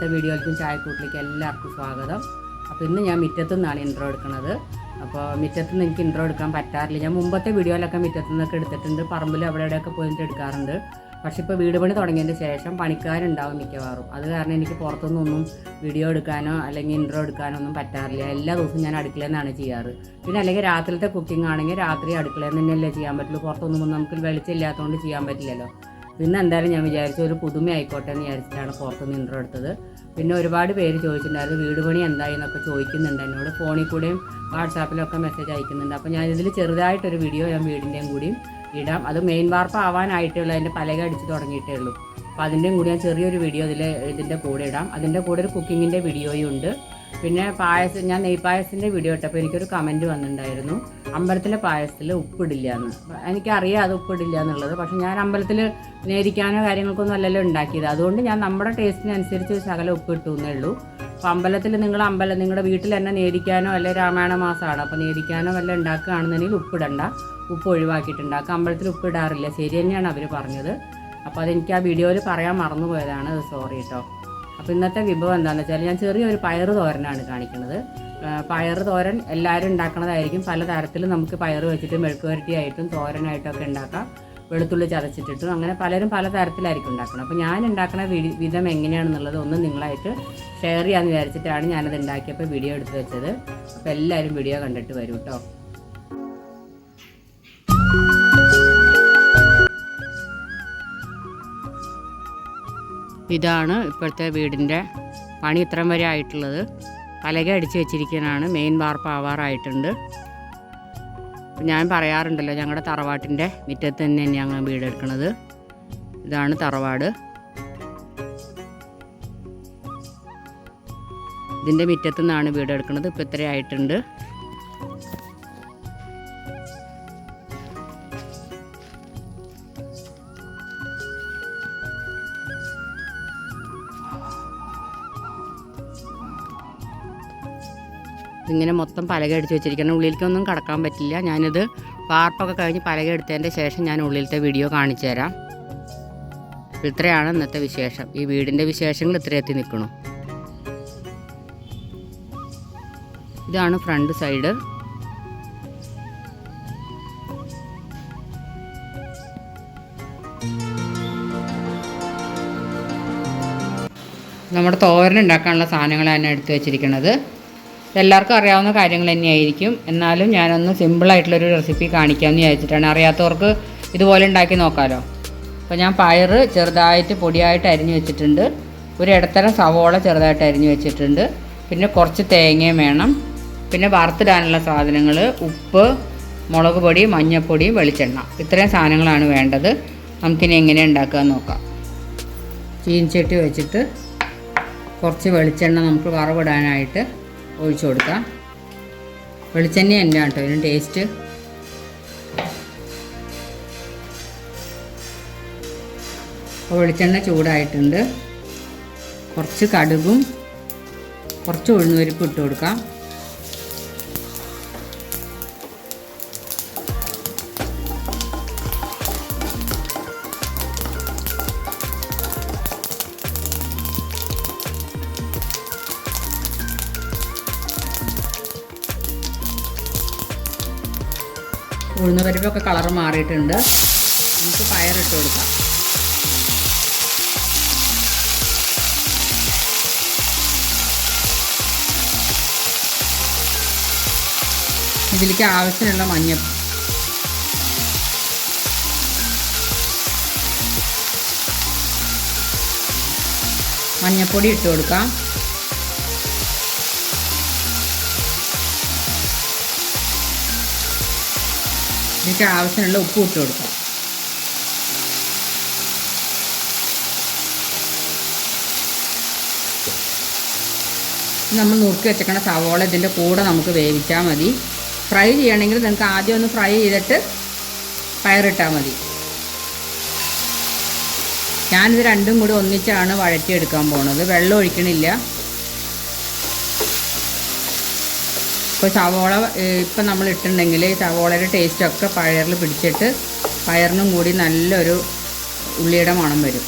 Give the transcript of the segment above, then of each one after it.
ഇന്നത്തെ വീഡിയോയിലേക്കും ചായക്കൂട്ടിലേക്ക് എല്ലാവർക്കും സ്വാഗതം. അപ്പോൾ ഇന്ന് ഞാൻ മുറ്റത്തു നിന്നാണ് ഇൻട്രോ എടുക്കുന്നത്. അപ്പോൾ മുറ്റത്തു നിന്ന് എനിക്ക് ഇൻട്രോ എടുക്കാൻ പറ്റാറില്ല. ഞാൻ മുമ്പത്തെ വീഡിയോയിലൊക്കെ മുറ്റത്തു നിന്നൊക്കെ എടുത്തിട്ടുണ്ട്. പറമ്പിൽ അവിടെ ഇവിടെയൊക്കെ പോയിട്ട് എടുക്കാറുണ്ട്. പക്ഷേ ഇപ്പോൾ വീട് പണി തുടങ്ങിയതിന് ശേഷം പണിക്കാരുണ്ടാവും മിക്കവാറും. അത് കാരണം എനിക്ക് പുറത്തുനിന്നൊന്നും വീഡിയോ എടുക്കാനോ അല്ലെങ്കിൽ ഇൻട്രോ എടുക്കാനോ ഒന്നും പറ്റാറില്ല. എല്ലാ ദിവസവും ഞാൻ അടുക്കളയിൽ നിന്നാണ് ചെയ്യാറ്. പിന്നെ അല്ലെങ്കിൽ രാത്രിയിലത്തെ കുക്കിംഗ് ആണെങ്കിൽ രാത്രി അടുക്കളയിൽ തന്നെയല്ലേ ചെയ്യാൻ പറ്റുള്ളൂ. പുറത്തൊന്നും നമുക്ക് വെളിച്ചമില്ലാത്തതുകൊണ്ട് ചെയ്യാൻ പറ്റില്ലല്ലോ. പിന്നെ എന്തായാലും ഞാൻ വിചാരിച്ചു ഒരു പുതുമ ആയിക്കോട്ടെ എന്ന് വിചാരിച്ചിട്ടാണ് പുറത്തുനിന്ന് ഇൻട്രോ എടുത്തത്. പിന്നെ ഒരുപാട് പേര് ചോദിച്ചിട്ടുണ്ടായിരുന്നു വീട് പണി എന്തായി എന്നൊക്കെ ചോദിക്കുന്നുണ്ട്. എന്നോട് ഫോണിൽ കൂടെയും വാട്സാപ്പിലൊക്കെ മെസ്സേജ് അയക്കുന്നുണ്ട്. അപ്പോൾ ഞാൻ ഇതിൽ ചെറുതായിട്ടൊരു വീഡിയോ ഞാൻ വീടിന്റെയും കൂടിയും ഇടാം. അത് മെയിൻ വാർപ്പ് ആവാനായിട്ടുള്ള അതിന്റെ പലക അടിച്ച് തുടങ്ങിയിട്ടേ ഉള്ളൂ. അപ്പോൾ അതിന്റെയും കൂടി ഞാൻ ചെറിയൊരു വീഡിയോ ഇതിൽ ഇതിന്റെ കൂടെ ഇടാം. അതിന്റെ കൂടെ ഒരു കുക്കിങ്ങിന്റെ വീഡിയോയും ഉണ്ട്. പിന്നെ പായസം ഞാൻ നെയ്പായസത്തിന്റെ വീഡിയോ ഇട്ടപ്പോൾ എനിക്കൊരു കമന്റ് വന്നിട്ടുണ്ടായിരുന്നു. അമ്പലത്തിലെ പായസത്തിൽ ഉപ്പിടില്ല എന്ന്. എനിക്കറിയാം അത് ഉപ്പിടില്ല എന്നുള്ളത്. പക്ഷെ ഞാൻ അമ്പലത്തിൽ നേരിക്കാനോ കാര്യങ്ങൾക്കൊന്നും അല്ലല്ലോ ഉണ്ടാക്കിയത്. അതുകൊണ്ട് ഞാൻ നമ്മുടെ ടേസ്റ്റിനനുസരിച്ച് ശകലം ഉപ്പ് കിട്ടുമെന്നേ ഉള്ളൂ. അപ്പോൾ അമ്പലത്തിൽ നിങ്ങൾ അമ്പലം നിങ്ങളുടെ വീട്ടിൽ തന്നെ നേരിക്കാനോ അല്ലെ രാമായണ മാസമാണ് അപ്പോൾ നേരിക്കാനോ വല്ല ഉണ്ടാക്കുകയാണെന്നുണ്ടെങ്കിൽ ഉപ്പിടണ്ട. ഉപ്പ് ഒഴിവാക്കിയിട്ടുണ്ടാക്കുക. അമ്പലത്തിൽ ഉപ്പിടാറില്ല. ശരി തന്നെയാണ് അവർ പറഞ്ഞത്. അപ്പോൾ അതെനിക്ക് ആ വീഡിയോയിൽ പറയാൻ മറന്നു പോയതാണ് സോറി കേട്ടോ അപ്പോൾ ഇന്നത്തെ വിഭവം എന്താണെന്ന് വെച്ചാൽ ഞാൻ ചെറിയൊരു പയർ തോരനാണ് കാണിക്കുന്നത്. പയർ തോരൻ എല്ലാവരും ഉണ്ടാക്കുന്നതായിരിക്കും പല തരത്തിൽ നമുക്ക് പയർ വെച്ചിട്ട് മെഴുക്ക് വരട്ടി ആയിട്ടും തോരനായിട്ടൊക്കെ ഉണ്ടാക്കാം. വെളുത്തുള്ളി ചതച്ചിട്ടിട്ടും അങ്ങനെ പലരും പല തരത്തിലായിരിക്കും ഉണ്ടാക്കണം അപ്പോൾ ഞാൻ ഉണ്ടാക്കുന്ന വിധം എങ്ങനെയാണെന്നുള്ളത് ഒന്ന് നിങ്ങളായിട്ട് ഷെയർ ചെയ്യാമെന്ന് വിചാരിച്ചിട്ടാണ് ഞാനത് ഉണ്ടാക്കിയപ്പോൾ വീഡിയോ എടുത്ത് വെച്ചത്. അപ്പോൾ എല്ലാവരും വീഡിയോ കണ്ടിട്ട് വരൂ കേട്ടോ ഇതാണ് ഇപ്പോഴത്തെ വീടിന്റെ പണി ഇത്രയും വരെ ആയിട്ടുള്ളത്. പലക അടിച്ച് വെച്ചിരിക്കാനാണ് മെയിൻ വാർപ്പ് ആവാറായിട്ടുണ്ട്. ഞാൻ പറയാറുണ്ടല്ലോ ഞങ്ങളുടെ തറവാട്ടിന്റെ മുറ്റത്ത് തന്നെ ഞങ്ങൾ വീടെടുക്കുന്നത് ഇതാണ് തറവാട്. ഇതിന്റെ മുറ്റത്തു നിന്നാണ് വീടെടുക്കുന്നത് ഇപ്പോൾ ഇത്ര ഇങ്ങനെ മൊത്തം പലക അടിച്ച് വെച്ചിരിക്കണം ഉള്ളിലേക്കൊന്നും കടക്കാൻ പറ്റില്ല. ഞാനിത് വാർപ്പൊക്കെ കഴിഞ്ഞ് പലക എടുത്തതിന്റെ ശേഷം ഞാൻ ഉള്ളിലത്തെ വീഡിയോ കാണിച്ചു തരാം. ഇത്രയാണ് ഇന്നത്തെ വിശേഷം. ഈ വീടിന്റെ വിശേഷങ്ങൾ ഇത്ര എത്തി നിൽക്കണു. ഇതാണ് ഫ്രണ്ട് സൈഡ്. നമ്മുടെ തോരൻ ഉണ്ടാക്കാനുള്ള സാധനങ്ങളാണ് എടുത്തു വെച്ചിരിക്കുന്നത് എല്ലാവർക്കും അറിയാവുന്ന കാര്യങ്ങൾ തന്നെയായിരിക്കും. എന്നാലും ഞാനൊന്ന് സിമ്പിളായിട്ടുള്ളൊരു റെസിപ്പി കാണിക്കാമെന്ന് വിചാരിച്ചിട്ടാണ്. അറിയാത്തവർക്ക് ഇതുപോലെ ഉണ്ടാക്കി നോക്കാമല്ലോ അപ്പോൾ ഞാൻ പയറ് ചെറുതായിട്ട് പൊടിയായിട്ട് അരിഞ്ഞു വെച്ചിട്ടുണ്ട്. ഒരു ഇടത്തരം സവോള ചെറുതായിട്ട് അരിഞ്ഞു വെച്ചിട്ടുണ്ട്. പിന്നെ കുറച്ച് തേങ്ങയും വേണം. പിന്നെ വറുത്തിടാനുള്ള സാധനങ്ങൾ ഉപ്പ് മുളക് പൊടി മഞ്ഞൾപ്പൊടി വെളിച്ചെണ്ണ. ഇത്രയും സാധനങ്ങളാണ് വേണ്ടത്. നമുക്കിനി എങ്ങനെ ഉണ്ടാക്കുക നോക്കാം. ചീൻചട്ടി വെച്ചിട്ട് കുറച്ച് വെളിച്ചെണ്ണ നമുക്ക് വറവിടാനായിട്ട് ഒഴിച്ചു കൊടുക്കാം. വെളിച്ചെണ്ണ തന്നെ കേട്ടോ ഇതിന് ടേസ്റ്റ് അപ്പോൾ വെളിച്ചെണ്ണ ചൂടായിട്ടുണ്ട്. കുറച്ച് കടുകും കുറച്ച് ഉഴുന്നുപരിപ്പ് ഇട്ട് കൊടുക്കാം. ഉഴുന്നുപരിപ്പൊക്കെ കളർ മാറിയിട്ടുണ്ട്. നമുക്ക് പയറിട്ട് കൊടുക്കാം. ഇതിലേക്ക് ആവശ്യമുള്ള മഞ്ഞ മഞ്ഞപ്പൊടി ഇട്ട് കൊടുക്കാം. ഇതിലേക്ക് ആവശ്യമുള്ള ഉപ്പ് ഇട്ട് കൊടുക്കാം. നമ്മൾ നുറുക്കി വെച്ചേക്കണ സവോള ഇതിന്റെ കൂടെ നമുക്ക് വേവിച്ചാൽ മതി. ഫ്രൈ ചെയ്യണമെങ്കിൽ നിങ്ങൾക്ക് ആദ്യം ഒന്ന് ഫ്രൈ ചെയ്തിട്ട് പയറിട്ടാൽ മതി. ഞാനിത് രണ്ടും കൂടി ഒന്നിച്ചാണ് വഴറ്റിയെടുക്കാൻ പോണത്. വെള്ളം ഒഴിക്കണില്ല. ഇപ്പോൾ സവോള ഇപ്പം നമ്മൾ ഇട്ടിട്ടുണ്ടെങ്കിൽ സവോളയുടെ ടേസ്റ്റൊക്കെ പയറിൽ പിടിച്ചിട്ട് പയറിനും കൂടി നല്ലൊരു ഉള്ളിയുടെ മണം വരും.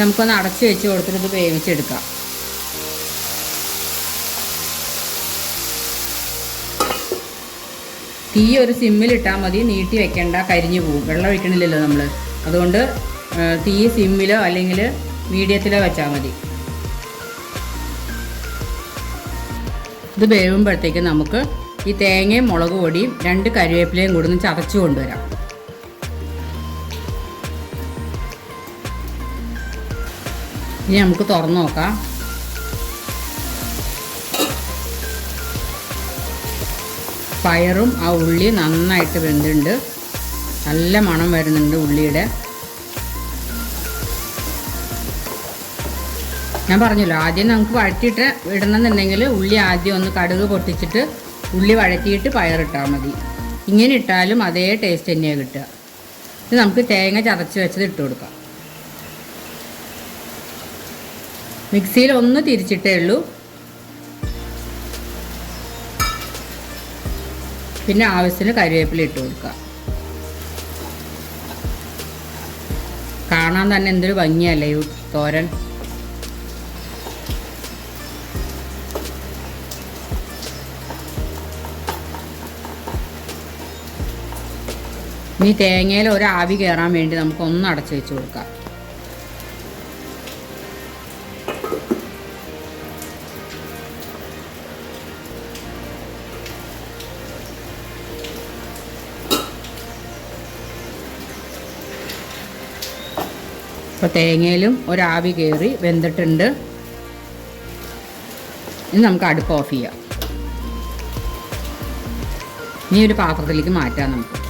നമുക്കൊന്ന് അടച്ചു വെച്ച് കൊടുത്തിട്ട് ഇത് വേവിച്ചെടുക്കാം. തീ ഒരു സിമ്മിലിട്ടാൽ മതി നീട്ടി വെക്കേണ്ട കരിഞ്ഞു പോകും വെള്ളം ഒഴിക്കണില്ലല്ലോ നമ്മൾ അതുകൊണ്ട് തീ സിമ്മിലോ അല്ലെങ്കിൽ മീഡിയത്തിലോ വെച്ചാൽ മതി. ഇത് വേവുമ്പോഴത്തേക്ക് നമുക്ക് ഈ തേങ്ങയും മുളക് പൊടിയും രണ്ട് കരിവേപ്പിലയും കൂടി ഒന്ന് ചതച്ചു കൊണ്ടുവരാം. ഇനി നമുക്ക് തുറന്നു നോക്കാം. പയറും ആ ഉള്ളി നന്നായിട്ട് വെന്തുണ്ട്. നല്ല മണം വരുന്നുണ്ട് ഉള്ളിയുടെ. ഞാൻ പറഞ്ഞല്ലോ ആദ്യം നമുക്ക് വഴറ്റിയിട്ട് ഇടണമെന്നുണ്ടെങ്കിൽ ഉള്ളി ആദ്യം ഒന്ന് കടുക് പൊട്ടിച്ചിട്ട് ഉള്ളി വഴറ്റിയിട്ട് പയറിട്ടാൽ മതി. ഇങ്ങനെ ഇട്ടാലും അതേ ടേസ്റ്റ് തന്നെയാണ് കിട്ടുക. ഇത് നമുക്ക് തേങ്ങ ചതച്ച് വെച്ചത് ഇട്ട് കൊടുക്കാം. മിക്സിയിൽ ഒന്ന് തിരിച്ചിട്ടേ ഉള്ളൂ. പിന്നെ ആവശ്യത്തിന് കരിവേപ്പില ഇട്ട് കൊടുക്കുക. കാണാൻ തന്നെ എന്തൊരു ഭംഗിയല്ലേ ഈ തോരൻ. ഇനി തേങ്ങയിൽ ഒരു ആവി കയറാൻ വേണ്ടി നമുക്ക് ഒന്ന് അടച്ചു വെച്ച് കൊടുക്കാം. ഇപ്പോൾ തേങ്ങയിലും ഒരാവി കയറി വെന്തിട്ടുണ്ട്. ഇനി നമുക്ക് അടുപ്പ് ഓഫ് ചെയ്യാം. ഇനി ഒരു പാത്രത്തിലേക്ക് മാറ്റാം നമുക്ക്.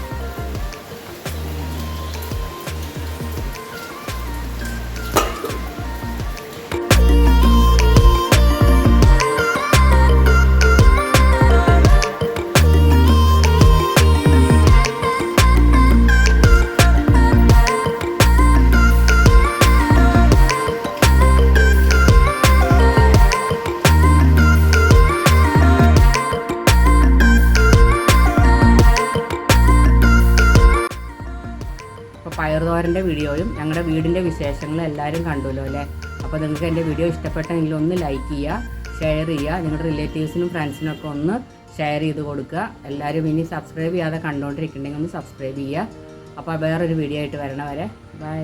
പയറുതോരന്റെ വീഡിയോയും ഞങ്ങളുടെ വീടിന്റെ വിശേഷങ്ങളും എല്ലാവരും കണ്ടുല്ലോ അല്ലേ? അപ്പോൾ നിങ്ങൾക്ക് എന്റെ വീഡിയോ ഇഷ്ടപ്പെട്ടെങ്കിൽ ഒന്ന് ലൈക്ക് ചെയ്യുക ഷെയർ ചെയ്യുക നിങ്ങളുടെ റിലേറ്റീവ്സിനും ഫ്രണ്ട്സിനും ഒക്കെ ഒന്ന് ഷെയർ ചെയ്ത് കൊടുക്കുക. എല്ലാവരും ഇനി സബ്സ്ക്രൈബ് ചെയ്യാതെ കണ്ടുകൊണ്ടിരിക്കുന്നുണ്ടെങ്കിൽ ഒന്ന് സബ്സ്ക്രൈബ് ചെയ്യുക. അപ്പോൾ വേറൊരു വീഡിയോ ആയിട്ട് വരണവരെ. ബൈ.